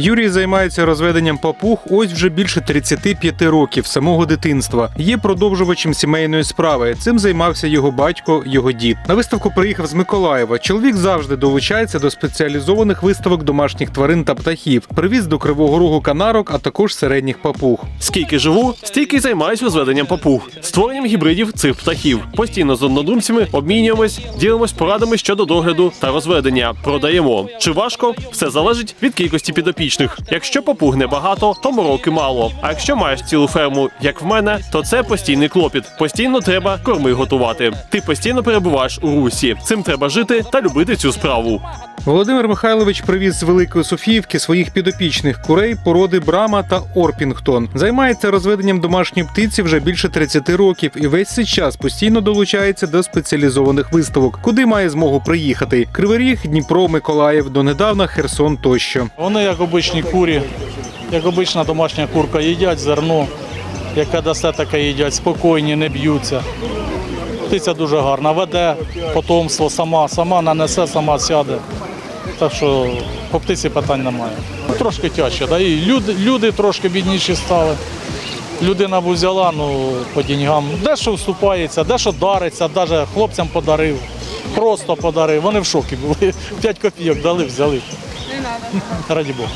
Юрій займається розведенням папуг ось вже більше 35 років самого дитинства. Є продовжувачем сімейної справи. Цим займався його батько, його дід. На виставку приїхав з Миколаєва. Чоловік завжди долучається до спеціалізованих виставок домашніх тварин та птахів. Привіз до Кривого Рогу канарок, а також середніх папуг. Скільки живу, стільки й займаюся розведенням папуг, створенням гібридів цих птахів. Постійно з однодумцями обмінюємось, ділимось порадами щодо догляду та розведення. Продаємо. Чи важко? Все залежить від кількості підопічних. Якщо папуг небагато, то мороки мало. А якщо маєш цілу ферму, як в мене, то це постійний клопіт. Постійно треба корми готувати. Ти постійно перебуваєш у русі. Цим треба жити та любити цю справу. Володимир Михайлович привіз з Великої Софіївки своїх підопічних курей породи Брама та Орпінгтон. Займається розведенням домашньої птиці вже більше 30 років і весь цей час постійно долучається до спеціалізованих виставок, куди має змогу приїхати: Кривий Ріг, Дніпро, Миколаїв, донедавна Херсон тощо. Вони як обичні курі, як обична домашня курка, їдять зерно, яке дасте, таке їдять, спокійні, не б'ються. Птиця дуже гарна, веде потомство сама, сама нанесе, сама сяде. Так що по птиці питань немає. Трошки тяжче, да? і люди, люди трошки бідніші стали. Людина б взяла ну, по деньгам. Дещо вступається, дещо дариться, навіть хлопцям подарив, просто подарив. Вони в шокі були. 5 копійок дали, взяли. Раді Бога.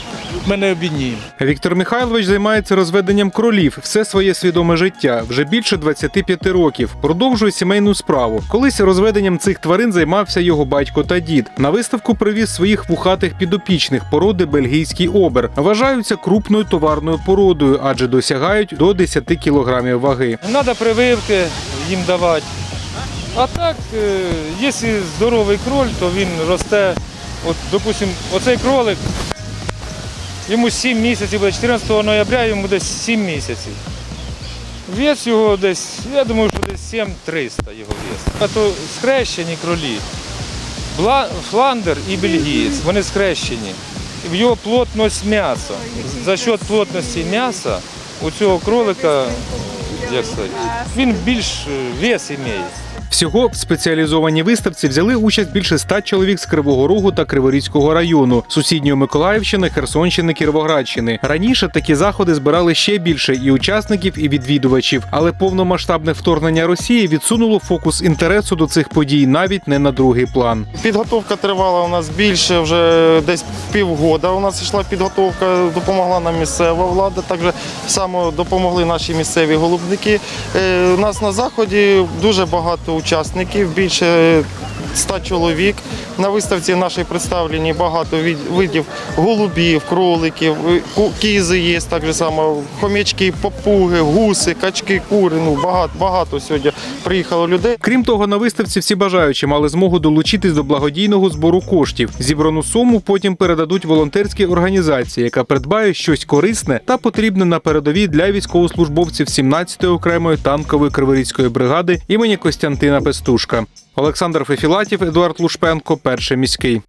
Ми не обідніємо. Віктор Михайлович займається розведенням кролів все своє свідоме життя вже більше 25 років. Продовжує сімейну справу. Колись розведенням цих тварин займався його батько та дід. На виставку привіз своїх вухатих підопічних породи бельгійський обер. Вважаються крупною товарною породою, адже досягають до 10 кілограмів ваги. Треба прививки їм давати. А так, е, якщо здоровий кроль, то він росте. От, допустим, оцей кролик, йому 7 місяців, буде 14 ноября йому десь 7 місяців. Вес його десь, я думаю, що десь 7300 його вес. А то скрещені кролі. Фландер і бельгієць, вони скрещені. В його плотність м'яса. За счет плотності м'яса у цього кролика, як сказати, він більш е, вес має. Всього в спеціалізованій виставці взяли участь більше ста чоловік з Кривого Рогу та Криворізького району, сусідньої Миколаївщини, Херсонщини, Кіровоградщини. Раніше такі заходи збирали ще більше і учасників, і відвідувачів, але повномасштабне вторгнення Росії відсунуло фокус інтересу до цих подій навіть не на другий план. Підготовка тривала у нас більше, вже десь півгода у нас йшла підготовка, допомогла нам місцева влада, також само допомогли наші місцеві голубники. Е, У нас на заході дуже багато учасників, більше 100 чоловік. На виставці нашій представлені багато видів голубів, кроликів, е, кізи є так само, хомячки, попуги, гуси, качки, кури. Ну багато, багато сьогодні приїхало людей. Крім того, на виставці всі бажаючі мали змогу долучитись до благодійного збору коштів. Зібрану суму потім передадуть волонтерській організації, яка придбає щось корисне та потрібне на передовій для військовослужбовців 17-ї окремої танкової криворізької бригади імені Костянтина Пестушка. Олександр Фефілатів, Едуард Лушпенко, перший міський.